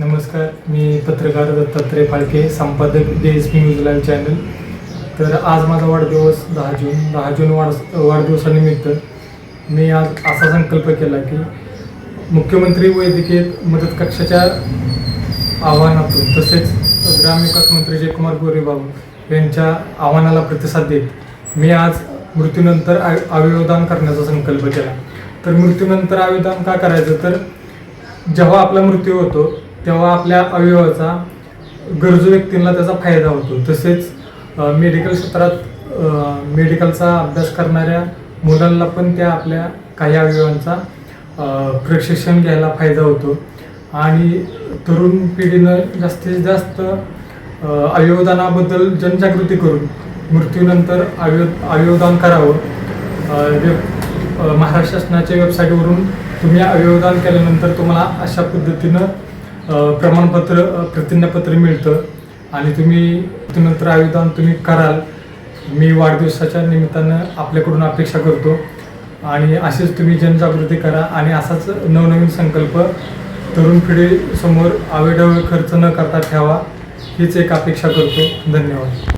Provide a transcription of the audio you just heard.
नमस्कार मी पत्रकार दत्तात्रय फाळके संपादक D S P news live channel. तर आज माझा वाढदिवस दहा जून दहा जून वाढ वाढदिवसानिमित्त मी आज असा संकल्प केला की मुख्यमंत्री वैद्यकीय मदत कक्षाच्या आव्हानातून तसेच ग्रामविकास मंत्री जयकुमार गोरेबाबू यांच्या आव्हानाला प्रतिसाद देत मी आज मृत्यूनंतर आय अवयवदान करण्याचा संकल्प केला. तर मृत्यूनंतर अवयवदान का करायचं? तर जेव्हा आपला मृत्यू होतो तेव्हा आपल्या अवयवाचा गरजू व्यक्तींना त्याचा फायदा होतो. तसेच मेडिकल क्षेत्रात मेडिकलचा अभ्यास करणाऱ्या मुलांना पण त्या आपल्या काही अवयवांचा प्रशिक्षण घ्यायला फायदा होतो. आणि तरुण पिढीनं जास्तीत जास्त अवयवदानाबद्दल जनजागृती करून मृत्यूनंतर अवयव अवयवदान करावं. वेब महाराष्ट्र शासनाच्या वेबसाईटवरून तुम्ही अवयवदान केल्यानंतर तुम्हाला अशा पद्धतीनं प्रमाणपत्र प्रतिज्ञापत्र मिळतं. आणि तुम्ही नंतर अवयवदान तुम्ही कराल. मी वाढदिवसाच्या निमित्तानं आपल्याकडून अपेक्षा करतो. आणि असेच तुम्ही जनजागृती करा. आणि असाच नवनवीन संकल्प तरुण पिढीसमोर आवेडावे खर्च न करता ठेवा हीच एक अपेक्षा करतो. धन्यवाद.